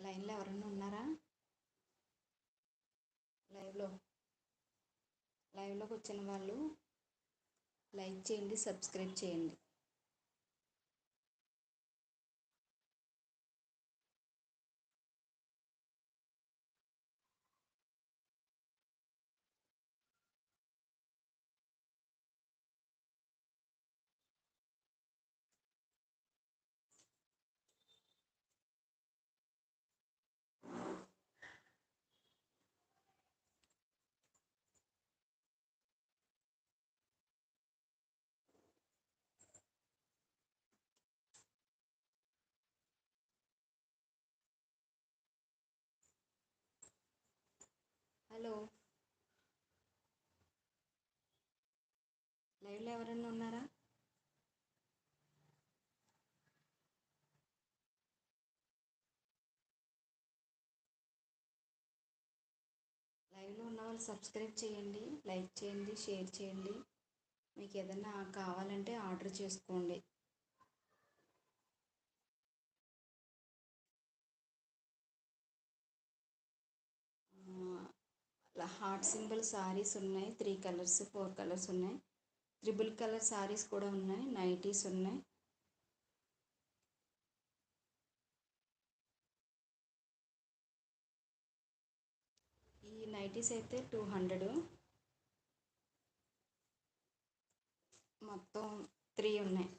లైన్లో ఎవరన్నా ఉన్నారా? లైవ్లో. లైవ్లోకి వచ్చిన వాళ్ళు లైక్ చేయండి సబ్స్క్రైబ్ చేయండి. హలో. లైవ్లో ఎవరన్నా ఉన్నారా? లైవ్లో ఉన్న వాళ్ళు సబ్స్క్రైబ్ చేయండి లైక్ చేయండి షేర్ చేయండి. మీకు ఏదైనా కావాలంటే ఆర్డర్ చేసుకోండి. హార్ట్ సింబల్ సారీస్ ఉన్నాయి. త్రీ కలర్స్ ఫోర్ కలర్స్ ఉన్నాయి. త్రిబుల్ కలర్ సారీస్ కూడా ఉన్నాయి. నైటీస్ ఉన్నాయి. ఈ నైటీస్ అయితే టూ హండ్రెడ్. మొత్తం త్రీ ఉన్నాయి.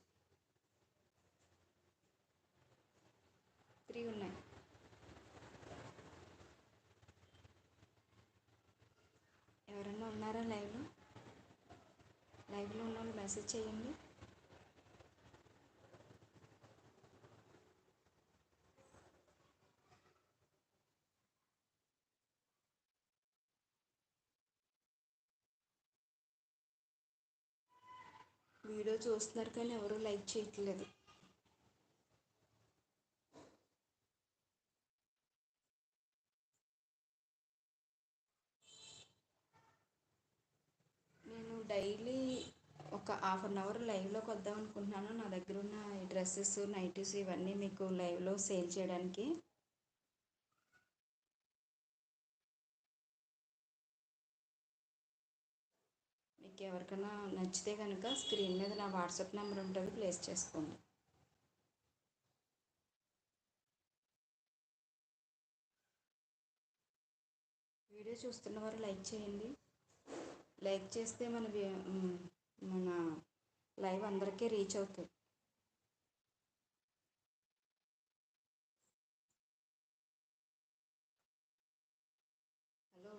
త్రీ ఉన్నాయి. ఎవరన్నా ఉన్నారా లైవ్లో? లైవ్లో ఉన్న వాళ్ళు మెసేజ్ చేయండి. వీడియో చూస్తున్నారు కానీ ఎవరు లైక్ చేయట్లేదు నేను డైలీ ఒక హాఫ్ అన్ అవర్ లైవ్లోకి వద్దాం అనుకుంటున్నాను. నా దగ్గర ఉన్న డ్రెస్సెస్ నైటీస్ ఇవన్నీ మీకు లైవ్లో సేల్ చేయడానికి. మీకు ఎవరికైనా నచ్చితే కనుక స్క్రీన్ మీద నా వాట్సాప్ నెంబర్ ఉంటుంది ప్లేస్ చేసుకోండి. వీడియో చూస్తున్న వారు లైక్ చేయండి. లైక్ చేస్తే మన మన లైవ్ అందరికీ రీచ్ అవుతుంది. హలో.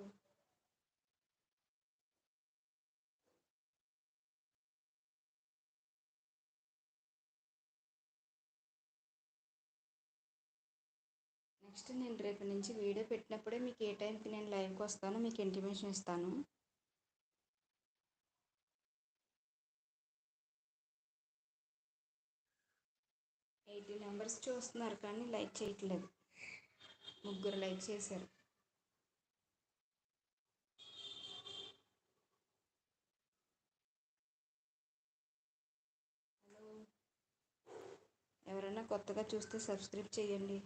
నెక్స్ట్ నేను రేపు నుంచి వీడియో పెట్టినప్పుడే మీకు ఏ టైంకి నేను లైవ్కి వస్తానో మీకు ఇంటిమేషన్ ఇస్తాను. త్రీ మెంబర్స్ చూస్తున్నారు కానీ లైక్ చేయట్లేదు. ముగ్గురు లైక్ చేశారు. హలో. ఎవరైనా కొత్తగా చూస్తే సబ్స్క్రైబ్ చేయండి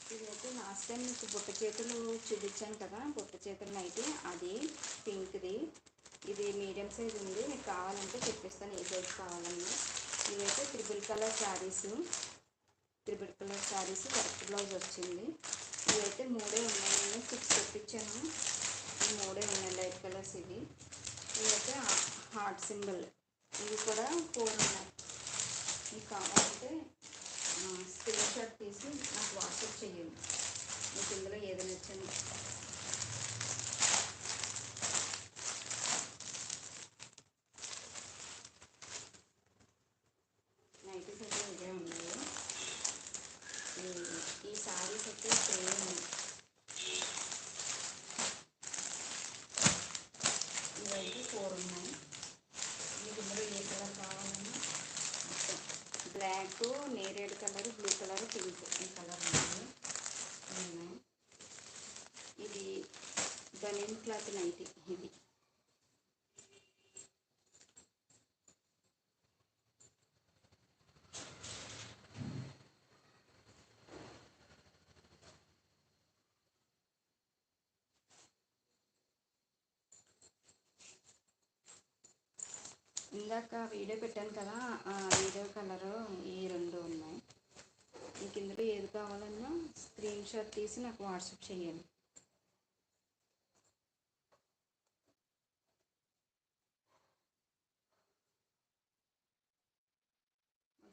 హలో ఇదైతే లాస్ట్ టైం మీకు బుట్ట చేతులు చూపించాను కదా బుట్ట చేతులు నైట్. అది పింక్ది. ఇది మీడియం సైజ్ ఉంది. మీకు కావాలంటే చెప్పిస్తాను ఏ సైజ్ కావాలని. ఇవైతే triple colour saris. Triple colour saris work blouse వచ్చింది. ఇవైతే మూడే ఉన్నాయి. నేను సిక్స్ తెప్పించాను ఈ మూడే ఉన్నాయి లైట్ కలర్స్ ఇవి. ఇవైతే హార్ట్ సింబల్. ఇవి కూడా ఫోర్ ఉన్నాయి. మీకు కావాలంటే స్క్రీన్ షాట్ తీసి నాకు వాట్సాప్ చేయండి మీకు ఇందులో ఏది నచ్చింది నైటీస్ అయితే ఇవే ఉన్నాయి ఈ- ఈ సారీస్ అయితే సేమ్ ఉన్నాయి red colour blue colour pink ఈ కలర్ ఉన్నాయి ఉన్నాయి ఇది బనియన్ క్లాత్ నైటీ ఇది. ఇందాక వీడియో పెట్టాను కదా ఆ వీడియో కలరు ఈ రెండు ఉన్నాయి. మీకు ఇందులో ఏది కావాలన్నా స్క్రీన్ షాట్ తీసి నాకు వాట్సాప్ చేయండి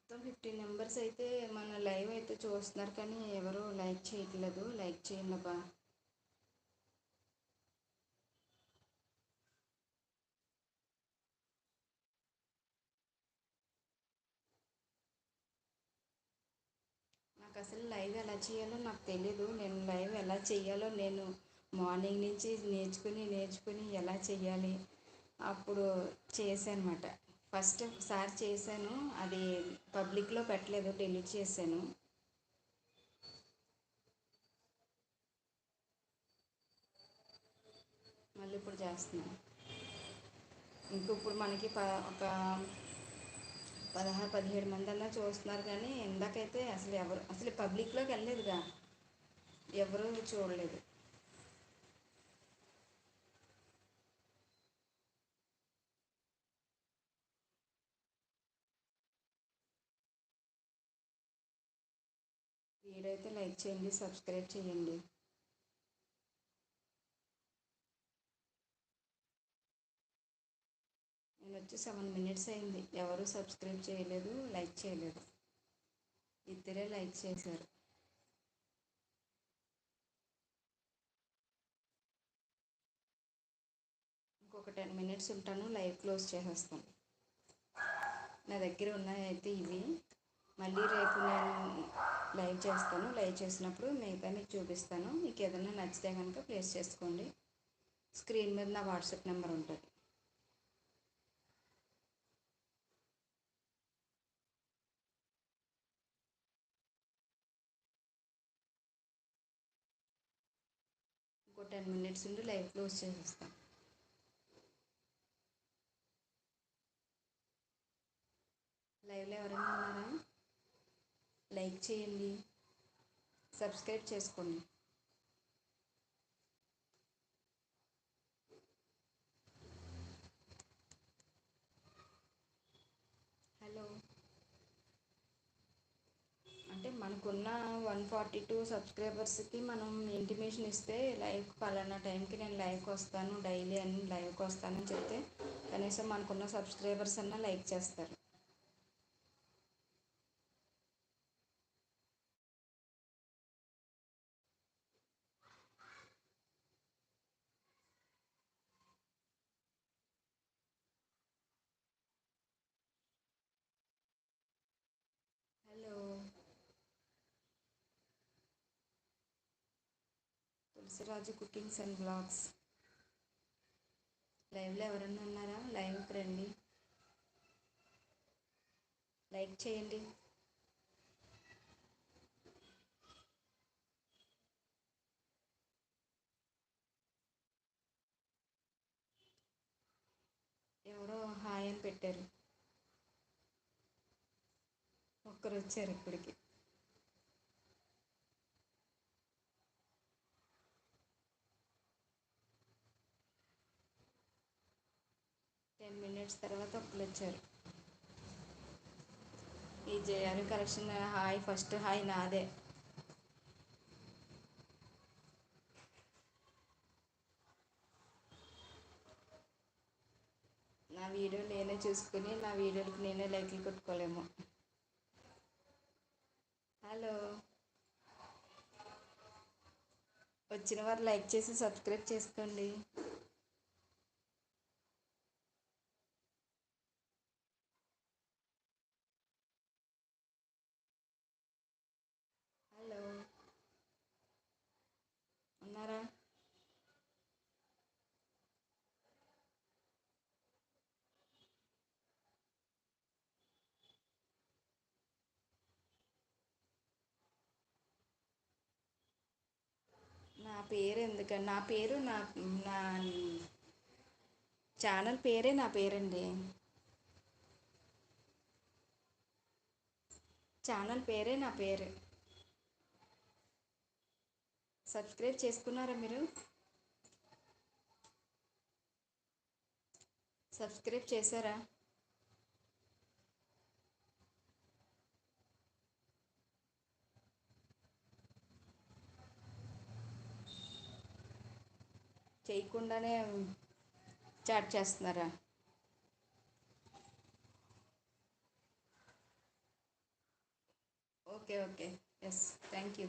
మొత్తం ఫిఫ్టీన్ మెంబర్స్ అయితే మన లైవ్ అయితే చూస్తున్నారు కానీ ఎవరు లైక్ చేయట్లేదు. లైక్ చేయండి అబ్బా. నాకు అసలు లైవ్ ఎలా చేయాలో నాకు తెలీదు. నేను లైవ్ ఎలా చేయాలో నేను మార్నింగ్ నుంచి నేర్చుకుని నేర్చుకుని ఎలా చేయాలి అప్పుడు చేశానమాట. ఫస్ట్ ఒకసారి చేశాను. అది పబ్లిక్లో పెట్టలేదు డెలీట్ చేశాను. మళ్ళీ ఇప్పుడు చేస్తున్నాను ఇంక ఇప్పుడు మనకి ప ఒక పదహారు పదిహేడు మంది అలా చూస్తున్నారు కానీ ఇందాకైతే అసలు ఎవరు అసలు పబ్లిక్లోకి వెళ్ళలేదుగా. ఎవరు చూడలేదు. నచ్చినట్లయితే లైక్ చేయండి సబ్స్క్రైబ్ చేయండి. నేను వచ్చి సెవెన్ మినిట్స్ అయింది. ఎవరు సబ్స్క్రైబ్ చేయలేదు లైక్ చేయలేదు. ఇద్దరే లైక్ చేశారు. ఇంకొక టెన్ మినిట్స్ ఉంటాను లైవ్ క్లోజ్ చేసేస్తాను. నా దగ్గర ఉన్నాయి అయితే ఇవి. మళ్ళీ రేపు నేను లైవ్ చేస్తాను. లైవ్ చేసినప్పుడు మిగతా మీకు చూపిస్తాను. మీకు ఏదైనా నచ్చితే కనుక ప్లేస్ చేసుకోండి. స్క్రీన్ మీద నా వాట్సాప్ నెంబర్ ఉంటుంది. ఇంకో టెన్ మినిట్స్ ఉండి లైవ్ క్లోజ్ చేసేస్తాను లైవ్లో ఎవరైనా ఉన్నారా? లైక్ చేయండి సబ్స్క్రైబ్ చేసుకోండి. హలో. అంటే మనకున్న వన్ ఫార్టీ టూ సబ్స్క్రైబర్స్కి మనం ఇంటిమేషన్ ఇస్తే లైవ్ పలానా టైంకి నేను లైవ్కి వస్తాను డైలీ అని లైవ్కి వస్తానని చెప్తే కనీసం మనకున్న సబ్స్క్రైబర్స్ అన్నా లైక్ చేస్తారు hello Tulasiraju cookings and blogs. లైవ్లో ఎవరన్నా ఉన్నారా? లైవ్కి రండి. లైక్ చేయండి. ఎవరో హాయ్ అని పెట్టారు. ఒక్కరు వచ్చారు ఇప్పటికి టెన్ మినిట్స్ తర్వాత ఒకళ్ళు వచ్చారు. ఈ జయాను కలెక్షన్ హాయ్ ఫస్ట్ హాయ్ నాదే. నా వీడియో నేనే చూసుకుని నా వీడియోలకు నేనే లైక్లు కొట్టుకోలేము. హలో. వచ్చిన వారు లైక్ చేసి సబ్స్క్రైబ్ చేసుకోండి హలో ఉన్నారా నా పేరు ఎందుకండి నా పేరు నా నా ఛానల్ పేరే నా పేరండి. ఛానల్ పేరే నా పేరు. సబ్స్క్రైబ్ చేసుకున్నారా మీరు? సబ్స్క్రైబ్ చేశారా? చేయకుండానే చాట్ చేస్తున్నారా? Okay okay. Yes thank you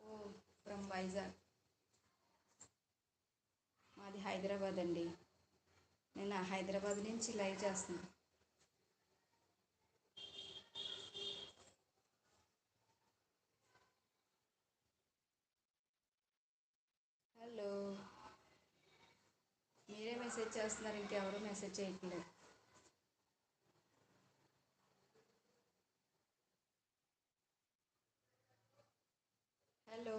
oh from Vizag మాది హైదరాబాద్ అండి నేను హైదరాబాద్ నుంచి లైవ్ చేస్తున్నాను హలో. మీరే మెసేజ్ చేస్తున్నారు ఇంకెవరు మెసేజ్ చేయట్లేదు. హలో.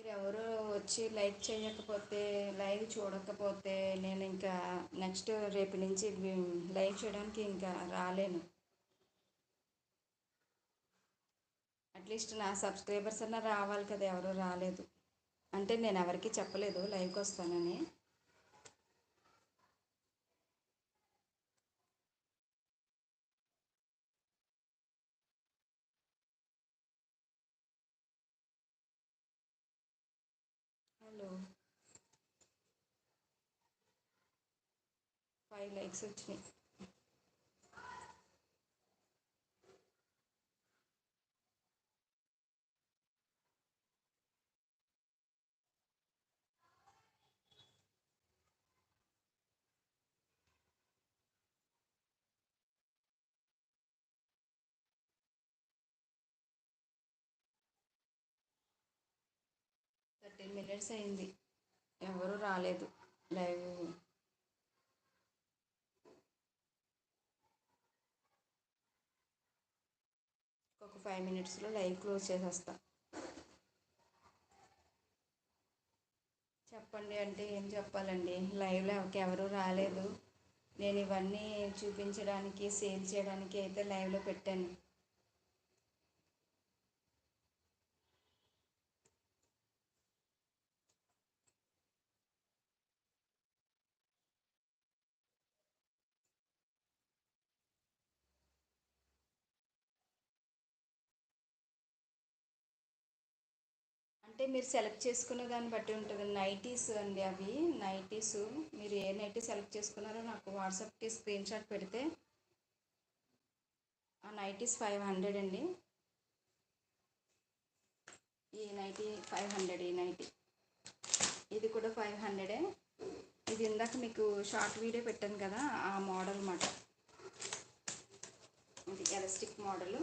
మీరు ఎవరు వచ్చి లైక్ చేయకపోతే లైవ్ చూడకపోతే నేను ఇంకా నెక్స్ట్ రేపు నుంచి లైవ్ చేయడానికి ఇంకా రాలేను. అట్లీస్ట్ నా సబ్స్క్రైబర్స్ అన్న రావాలి కదా ఎవరు రాలేదు. అంటే నేను ఎవరికి చెప్పలేదు లైవ్కి వస్తానని. ఫైవ్ లైక్స్ వచ్చినాయి Ten minutes అయింది. ఎవరు రాలేదు. లైవ్. ఒక ఫైవ్ మినిట్స్లో లైవ్ క్లోజ్ చేసేస్తా. చెప్పండి అంటే ఏం చెప్పాలండి? లైవ్లో ఎవరు రాలేదు. నేను ఇవన్నీ చూపించడానికి సేల్ చేయడానికి అయితే లైవ్లో పెట్టాను. అంటే మీరు సెలెక్ట్ చేసుకున్న దాన్ని బట్టి ఉంటుంది. నైటీస్ అండి అవి. నైటీస్ మీరు ఏ నైటీ సెలెక్ట్ చేసుకున్నారో నాకు వాట్సాప్కి స్క్రీన్ షాట్ పెడితే ఆ నైటీస్ ఫైవ్ హండ్రెడ్ అండి. ఈ నైటీ ఫైవ్ హండ్రెడ్ ఈ నైటీ. ఇది కూడా ఫైవ్ హండ్రెడే ఇది ఇందాక మీకు షార్ట్ వీడియో పెట్టాను కదా ఆ మోడల్ అన్నమాట ఇది ఎలస్టిక్ మోడల్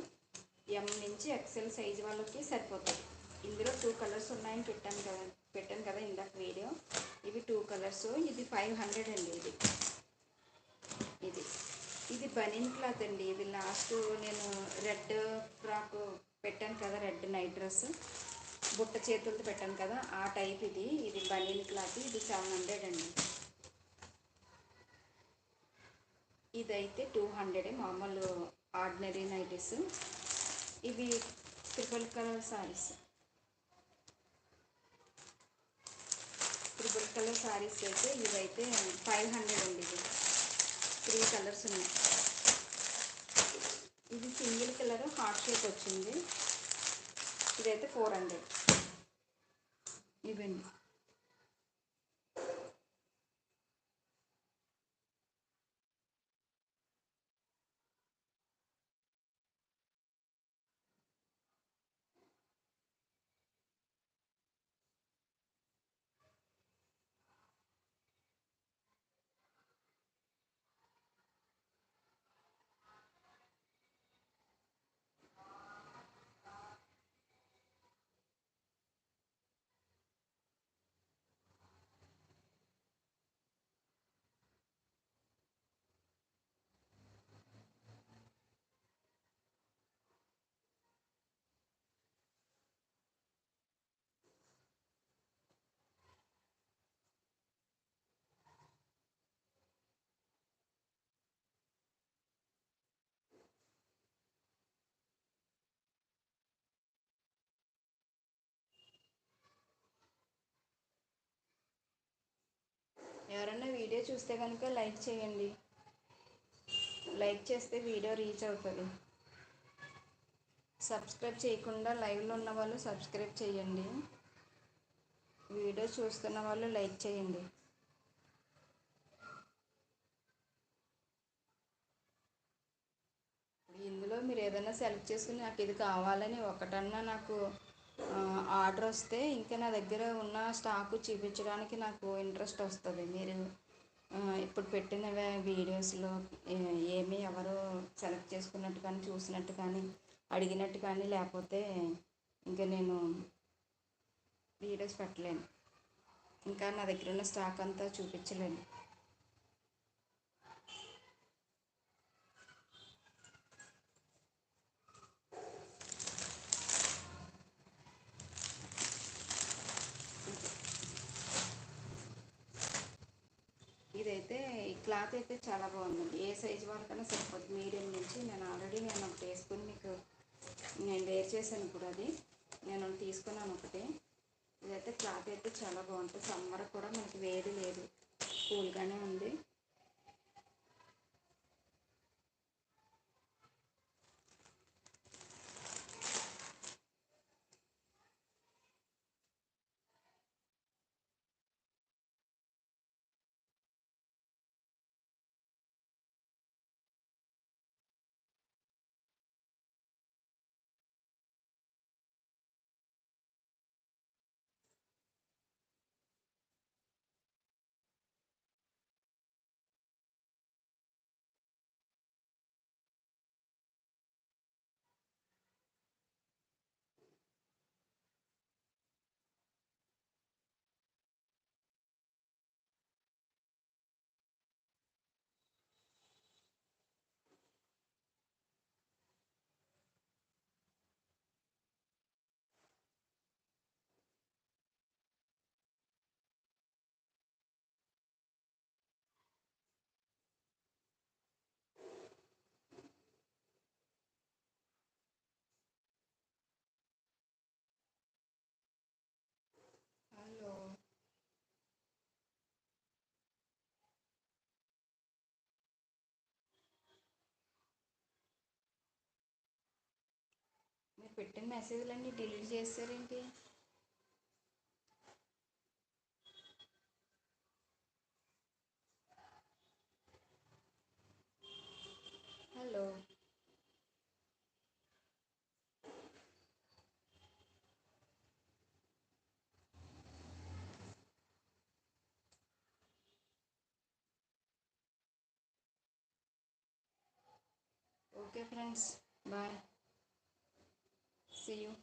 ఎం నుంచి ఎక్సెల్ సైజ్ వాళ్ళకి సరిపోతుంది. ఇందులో టూ కలర్స్ ఉన్నాయని పెట్టాను కదా పెట్టాను కదా ఇందాక వీడియో ఇవి టూ కలర్స్ ఇది ఫైవ్ హండ్రెడ్ అండి ఇది. ఇది. ఇది బనీన్ క్లాత్ అండి. ఇది లాస్ట్ నేను రెడ్ ఫ్రాక్ పెట్టాను కదా రెడ్ నైట్ డ్రెస్. బుట్ట చేతులతో పెట్టాను కదా ఆ టైప్ ఇది. ఇది బనీన్ క్లాత్. ఇది సెవెన్ హండ్రెడ్ అండి. ఇదైతే టూ హండ్రెడ్ మామూలు ఆర్డినరీ నైటీస్. ఇవి triple colour saris triple colour saris అయితే ఇవైతే ఫైవ్ హండ్రెడ్ అండి ఇది త్రీ కలర్స్ ఉన్నాయి. ఇది సింగిల్ కలర్ హార్ట్ షేప్ వచ్చింది. ఇదైతే ఫోర్ హండ్రెడ్. ఇవండి ఎవరన్నా వీడియో చూస్తే కనుక లైక్ చేయండి. లైక్ చేస్తే వీడియో రీచ్ అవుతుంది. సబ్స్క్రైబ్ చేయకుండా లైవ్లో ఉన్న వాళ్ళు సబ్స్క్రైబ్ చేయండి. వీడియో చూస్తున్న వాళ్ళు లైక్ చేయండి. ఇందులో మీరు ఏదైనా సెలెక్ట్ చేసుకుని నాకు ఇది కావాలని ఒకటన్నా నాకు ఆర్డర్ వస్తే ఇంకా నా దగ్గర ఉన్న స్టాకు చూపించడానికి నాకు ఇంట్రెస్ట్ వస్తుంది. మీరు ఇప్పుడు పెట్టిన వీడియోస్లో ఏమీ ఎవరు సెలెక్ట్ చేసుకున్నట్టు కానీ చూసినట్టు కానీ అడిగినట్టు కానీ లేకపోతే ఇంకా నేను వీడియోస్ పెట్టలేను. ఇంకా నా దగ్గర ఉన్న స్టాక్ అంతా చూపించలేను. క్లాత్ అయితే చాలా బాగుందండి. ఏ సైజు వరకైనా సరిపోతుంది మీడియం నుంచి నేను ఆల్రెడీ నేను ఒకటి వేసుకుని మీకు నేను వేర్ చేశాను కూడా అది. నేను తీసుకున్నాను ఒకటి. ఇదైతే క్లాత్ అయితే చాలా బాగుంటుంది. సమ్మర్ కూడా మనకి వేడి లేదు. కూల్గానే ఉంది హలో మీరు పెట్టిన మెసేజ్లన్నీ delete చేస్తారేంటి? Hello. Okay friends bye. See you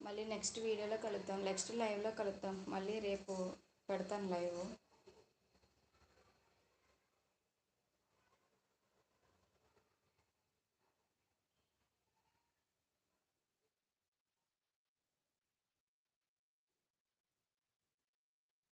మళ్ళీ నెక్స్ట్ వీడియోలో కలుద్దాం. నెక్స్ట్ లైవ్లో కలుద్దాం. మళ్ళీ రేపు పెడతాను లైవ్